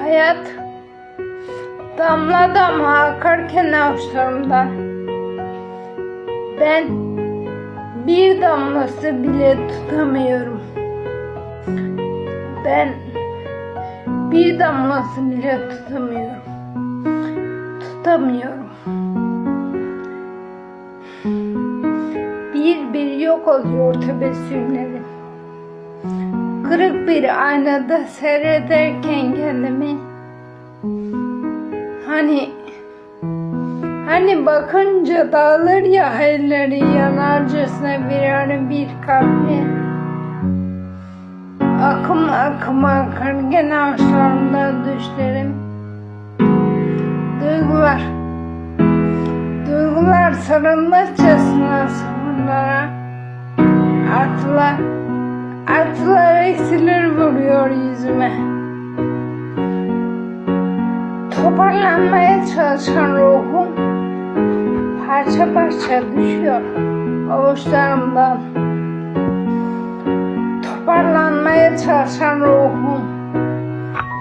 Hayat damla damla akarken avuçlarımdan ben bir damlası bile tutamıyorum. Ben bir damlası bile tutamıyorum. Tutamıyorum. Bir bir yok oluyor tebessümlerim. Kırık bir aynada seyrederken kendimi hani hani bakınca dağılır ya elleri yanarcasına birer bir kalbi. Akım akım akarken aşağımda düşlerim. Duygular duygular sarılmazcasına sıfırlara artılar Artılar eksilir vuruyor yüzüme. Toparlanmaya çalışan ruhum parça parça düşüyor avuçlarımdan. Toparlanmaya çalışan ruhum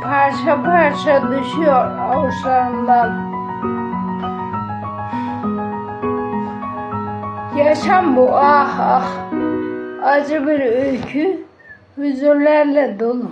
parça parça düşüyor avuçlarımdan. Yaşam bu ah ah acı bir öykü hüzünlerle dolu.